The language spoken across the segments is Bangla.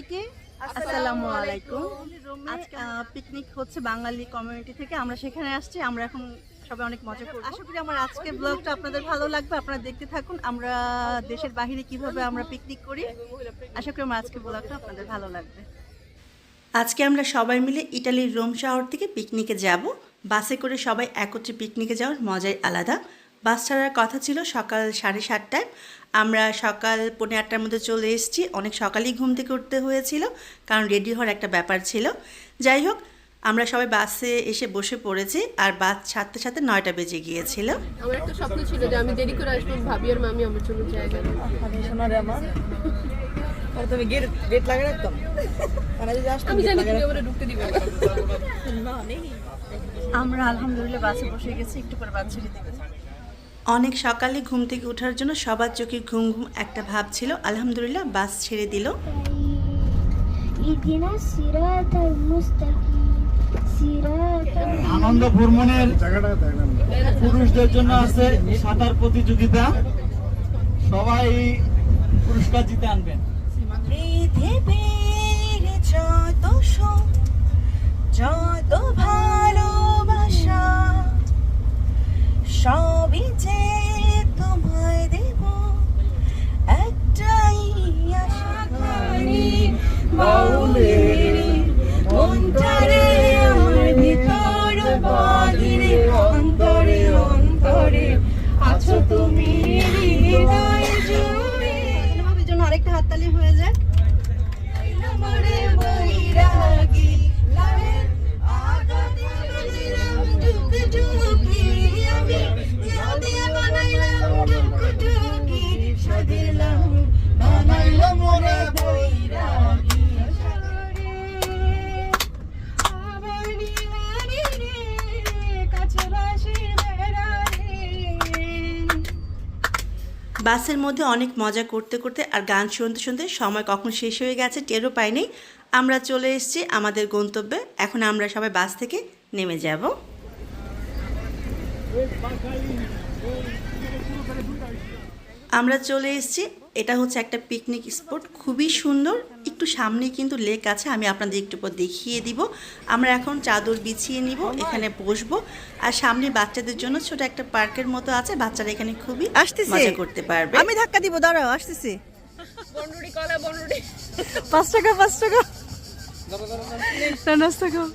সবাইকে আসসালামু আলাইকুম। আজকে পিকনিক হচ্ছে বাঙালি কমিউনিটি থেকে। আমরা সেখানে আসছি, আমরা এখন সবাই অনেক মজা করব। আশা করি আমার আজকে ব্লগটা আপনাদের ভালো লাগবে, আপনারা দেখতে থাকুন। আমরা দেশের বাইরে কীভাবে আমরা পিকনিক করি, আশা করি আমার আজকে ব্লগটা আপনাদের ভালো লাগবে। আজকে আমরা সবাই মিলে ইটালির রোম শহর থেকে পিকনিকে যাব। বাসে করে সবাই একত্রে পিকনিকে যাওয়ার মজাই আলাদা। বাস ছাড়ার কথা ছিল সকাল সাড়ে সাতটায়। আমরা সকাল পৌনে আটটার মধ্যে চলে এসেছি। অনেক সকালেই ঘুম থেকে উঠতে হয়েছিল কারণ রেডি হওয়ার একটা ব্যাপার ছিল। যাই হোক আমরা সবাই বাসে এসে বসে পড়েছি আর বাস ছাড়তে ছাড়তে নয়টা বেজে গিয়েছিল। আমার একটা স্বপ্ন ছিল যে আমি দেরি করে আসব ভাবি আর মামি আমার জন্য জায়গা তুমি গেট গেট লাগিয়ে রাখতাম আমি জানি তুমি আমার ঢুকতে দিবে। না। আমরা আলহামদুলিল্লাহ বাসে বসে গেছি একটু পরে বাস ছেড়ে দেবে। অনেক সকালে ঘুম থেকে ওঠার জন্য সবার চোখে ঘুম ঘুম একটা ভাব ছিল। আলহামদুলিল্লাহ বাস ছেড়ে দিল। আনন্দ ভ্রমণের পুরুষদের জন্য আছে সাঁতার প্রতিযোগিতা। সবাই পুরস্কার জিতে আনবেন। যত যত ভালো সবই যে তোমায় দেব একটাই আশা করি বাউলের বাসের মধ্যে অনেক মজা করতে করতে আর গান শুনতে শুনতে সময় কখন শেষ হয়ে গেছে টেরও পাইনি। আমরা চলে এসেছি আমাদের গন্তব্যে। এখন আমরা সবাই বাস থেকে নেমে যাব। আমরা চলে এসেছি এটা হচ্ছে একটা পিকনিক স্পট খুবই সুন্দর। একটু সামনে কিন্তু লেক আছে আমি আপনাদের একটু পর দেখিয়ে দিব। আমরা এখন চাদর বিছিয়ে নিব এখানে বসবো। আর সামনে বাচ্চাদের জন্য ছোট একটা পার্কের মতো আছে বাচ্চারা এখানে খুবই আসতেছে। মজা করতে পারবে। আমি ধাক্কা দিব দাঁড়াও আসতেছি। বনরুটি কলা বনরুটি। পাঁচ টাকা পাঁচ টাকা। নাস্তা খাও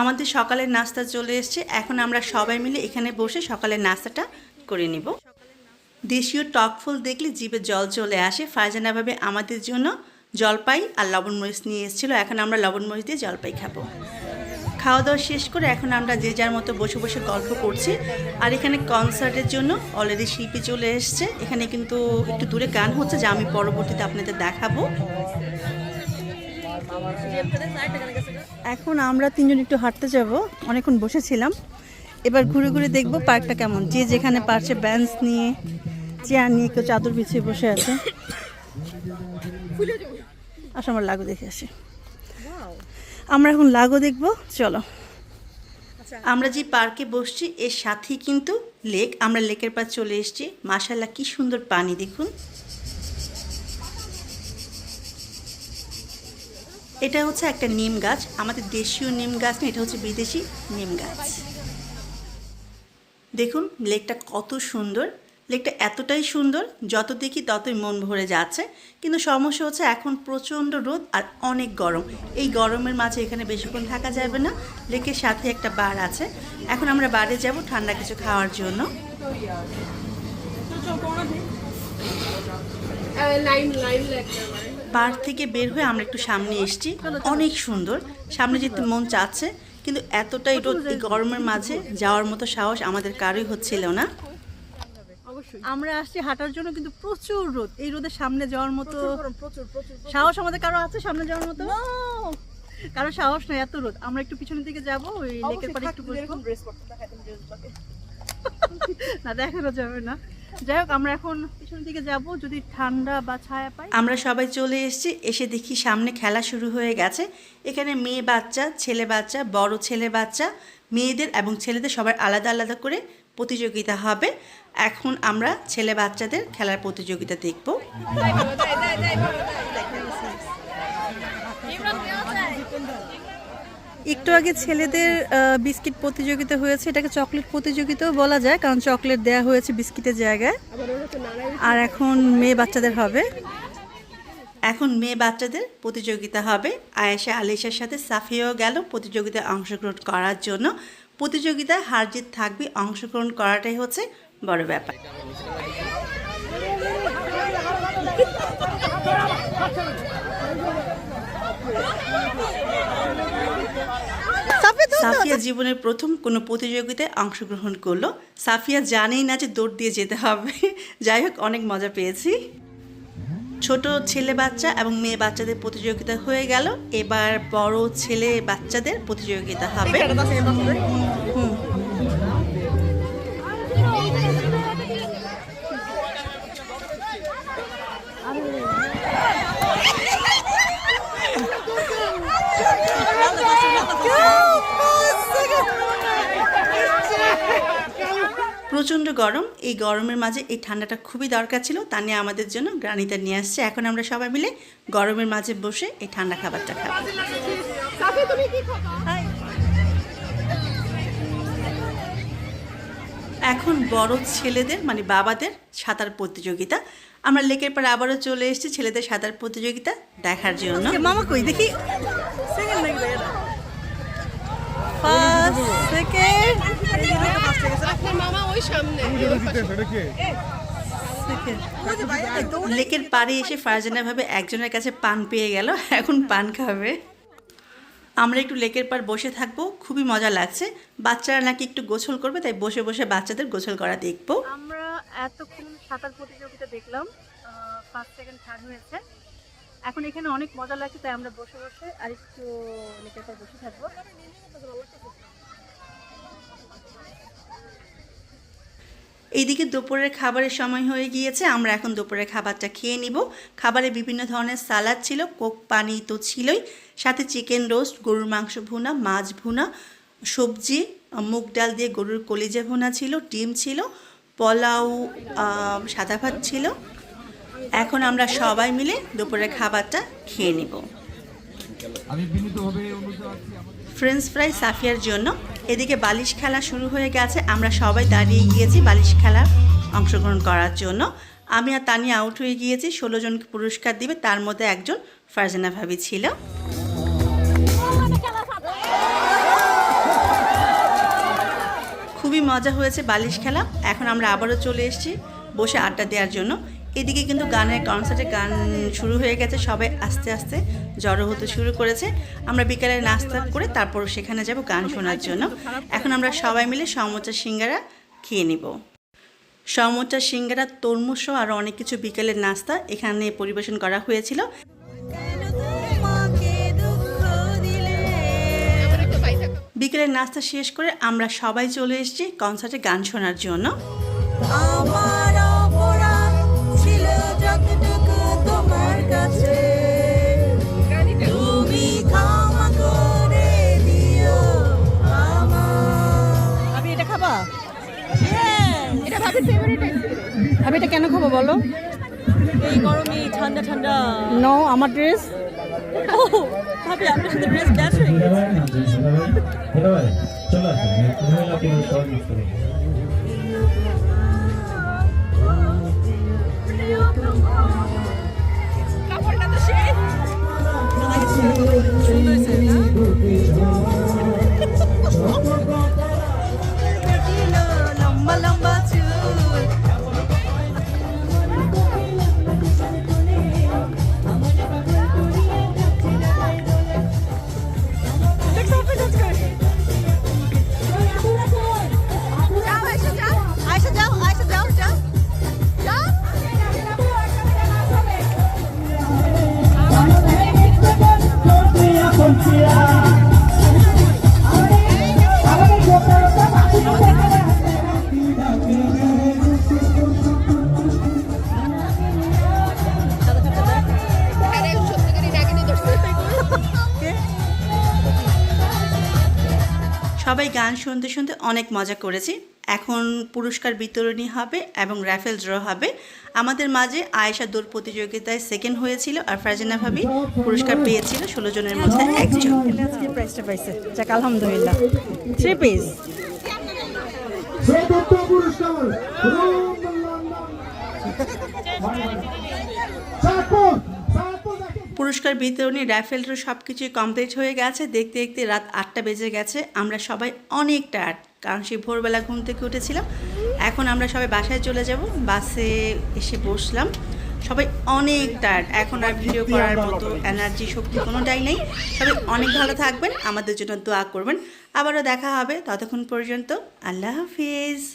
আমাদের সকালের নাস্তা চলে এসেছে এখন আমরা সবাই মিলে এখানে বসে সকালের নাস্তাটা করে নিব। দেশীয় টক ফুল দেখলে জিভে জল চলে আসে। ফারজানা ভাবে আমাদের জন্য জলপাই আর লবণ মরিচ নিয়ে এসেছিল। এখন আমরা লবণ মরিচ দিয়ে জলপাই খাব। খাওয়া দাওয়া শেষ করে এখন আমরা যে যার মতো বসে বসে গল্প করছি। আর এখানে কনসার্টের জন্য অলরেডি শিল্পী চলে এসছে। এখানে কিন্তু একটু দূরে গান হচ্ছে, যা আমি পরবর্তীতে আপনাদের দেখাবো। এখন আমরা তিনজন একটু হাঁটতে যাব। অনেকক্ষণ বসেছিলাম। এবার ঘুরে ঘুরে দেখব পার্কটা কেমন। যে যেখানে পারছে বেঞ্চ নিয়ে। চেয়ার নিয়ে কেউ চাদর বিছিয়ে বসে আছে। আমার লাগো দেখে আসি। আমরা এখন লাগো দেখব, চলো। আমরা যে পার্কে বসছি, এর সাথেই কিন্তু লেক। আমরা লেকের পার চলে এসেছি। মাশাল্লাহ কি সুন্দর পানি, দেখুন। এটা হচ্ছে একটা নিম গাছ। আমাদের দেশীয় নিম গাছ না, এটা হচ্ছে বিদেশি নিম গাছ। দেখুন, লেকটা কত সুন্দর। লেকটা এতটাই সুন্দর, যত দেখি ততই মন ভরে যাচ্ছে। কিন্তু সমস্যা হচ্ছে এখন প্রচণ্ড রোদ আর অনেক গরম। এই গরমের মাঝে এখানে বেশিক্ষণ থাকা যাবে না। লেকের সাথে একটা বার আছে। এখন আমরা বারে যাব ঠান্ডা কিছু খাওয়ার জন্য। বার থেকে বের হয়ে আমরা একটু সামনে এসেছি। অনেক সুন্দর। সামনে যেতে মন চাচ্ছে। কিন্তু এতটাই রোদ এই গরমের মাঝে যাওয়ার মতো সাহস আমাদের কারোই হচ্ছিল না। আমরা আসছি হাঁটার জন্য কিন্তু প্রচুর রোদ। এই রোদের সামনে যাওয়ার মতো সাহস আমাদের কারও আছে সামনে যাওয়ার মতো? কারও সাহস নাই এত রোদ। আমরা একটু পিছনের দিকে যাব ওই লেকের পাড়ে একটু বসবো। না দেখানো যাবে না। যাই হোক আমরা এখন পিছনের দিকে যাব যদি ঠান্ডা বা ছায়া পাই। আমরা সবাই চলে এসেছি এসে দেখি সামনে খেলা শুরু হয়ে গেছে। এখানে মেয়ে বাচ্চা ছেলে বাচ্চা বড় ছেলে বাচ্চা মেয়েদের এবং ছেলেদের সবার আলাদা আলাদা করে প্রতিযোগিতা হবে। এখন আমরা ছেলে বাচ্চাদের খেলার প্রতিযোগিতা দেখব। একটু আগে ছেলেদের বিস্কিট প্রতিযোগিতা হয়েছে। এটাকে চকলেট প্রতিযোগিতাও বলা যায় কারণ চকলেট দেয়া হয়েছে বিস্কিটের জায়গায়। আর এখন মেয়ে বাচ্চাদের হবে। এখন মেয়ে বাচ্চাদের প্রতিযোগিতা হবে। আয়েশা আলিশার সাথে সাফিয়াও গেল প্রতিযোগিতায় অংশগ্রহণ করার জন্য। প্রতিযোগিতায় হার জিত থাকবে অংশগ্রহণ করাটাই হচ্ছে বড় ব্যাপার। সাফিয়া জীবনের প্রথম কোনো প্রতিযোগিতায় অংশগ্রহণ করল। সাফিয়া জানেই না যে দৌড় দিয়ে যেতে হবে। যাই হোক অনেক মজা পেয়েছি। ছোট ছেলে বাচ্চা এবং মেয়ে বাচ্চাদের প্রতিযোগিতা হয়ে গেল। এবার বড় ছেলে বাচ্চাদের প্রতিযোগিতা হবে। হুম। প্রচণ্ড গরম। এই গরমের মাঝে এই ঠান্ডাটা খুবই দরকার ছিল তা নিয়ে আমাদের জন্য গ্রানিতা নিয়ে আসছে। এখন আমরা সবাই মিলে গরমের মাঝে বসে এই ঠান্ডা খাবারটা খাব। এখন বড় ছেলেদের মানে বাবাদের সাঁতার প্রতিযোগিতা। আমরা লেকের পর আবারও চলে এসেছি ছেলেদের সাঁতার প্রতিযোগিতা দেখার জন্য। মামা কই? দেখি। First second. আপনার মামা ওই সামনে। লেকের পাড়ে এসে ফারজানা ভাবে একজনের কাছে পান পেয়ে গেল এখন পান খাবে। আমরা একটু লেকের পাড় বসে থাকব খুবই মজা লাগছে। বাচ্চারা নাকি একটু গোসল করবে তাই বসে বসে বাচ্চাদের গোসল করা দেখব। আমরা এতক্ষণ সাঁতার প্রতিযোগিতা দেখলাম ফার্স্ট সেকেন্ড থার্ড হয়েছে। এখন এখানে অনেক মজা লাগছে, তাই আমরা বসে বসে আর একটু লেকের পর বসে থাকব। এইদিকে দুপুরের খাবারের সময় হয়ে গিয়েছে, আমরা এখন দুপুরের খাবারটা খেয়ে নিব। খাবারে বিভিন্ন ধরনের সালাদ ছিল, কোক পানি তো ছিলই, সাথে চিকেন রোস্ট, গরুর মাংস ভুনা, মাছ ভুনা, সবজি, মুগ ডাল দিয়ে গরুর কলিজা ভুনা ছিল, ডিম ছিল, পোলাও সাদা ভাত ছিল। এখন আমরা সবাই মিলে দুপুরের খাবারটা খেয়ে নিব। ফ্রেঞ্চ ফ্রাই সাফিয়ার জন্য। এদিকে বালিশ খেলা শুরু হয়ে গেছে। আমরা সবাই দাঁড়িয়ে গিয়েছি বালিশ খেলা অংশগ্রহণ করার জন্য। আমি আর তানিয়া আউট হয়ে গিয়েছি। ষোলো জনকে পুরস্কার দিবে। তার মধ্যে একজন ফারজানা ভাবি ছিল। খুবই মজা হয়েছে বালিশ খেলা। এখন আমরা আবারও চলে এসেছি বসে আড্ডা দেওয়ার জন্য। এদিকে কিন্তু গানের কনসার্টে গান শুরু হয়ে গেছে, সবাই আস্তে আস্তে জড়ো হতে শুরু করেছে। আমরা বিকালে নাস্তা করে তারপর সেখানে যাব গান শোনার জন্য। এখন আমরা সবাই মিলে সমোচা সিঙ্গারা খেয়ে নিব। সমোচা সিঙ্গারা, তরমুজ সহ আরও অনেক কিছু বিকেলের নাস্তা এখানে পরিবেশন করা হয়েছিল। বিকেলের নাস্তা শেষ করে আমরা সবাই চলে এসেছি কনসার্টে গান শোনার জন্য। এটা কেন খাব বলো? এই গরমে ঠান্ডা ঠান্ডা। নো আমার ড্রেস ও ভাবি আপনার সাথে ড্রেস ড্যাশ হয়ে গেছে। গান শুনতে শুনতে অনেক মজা করেছি। এখন পুরস্কার বিতরণী হবে এবং র্যাফেল ড্র হবে। আমাদের মাঝে আয়েশা দৌড় প্রতিযোগিতায় সেকেন্ড হয়েছিল আর ফারজানা ভাবি পুরস্কার পেয়েছিল ষোলো জনের মধ্যে একজন। আজকে পাইছে। যাক আলহামদুলিল্লাহ। থ্রি পিস পুরস্কার। পুরস্কার বিতরণী র্যাফেল ড্র সব কিছুই কমপ্লিট হয়ে গেছে। দেখতে দেখতে রাত আটটা বেজে গেছে। আমরা সবাই অনেক টায়ার্ড কারণ সেই ভোরবেলা ঘুম থেকে উঠেছিলাম। এখন আমরা সবাই বাসায় চলে যাব। বাসে এসে বসলাম। সবাই অনেক টায়ার্ড এখন আর ভিডিও করার মতো এনার্জি শক্তি কোনোটাই নেই। সবাই অনেক ভালো থাকবেন। আমাদের জন্য দোয়া করবেন। আবারও দেখা হবে ততক্ষণ পর্যন্ত। আল্লাহ হাফিজ।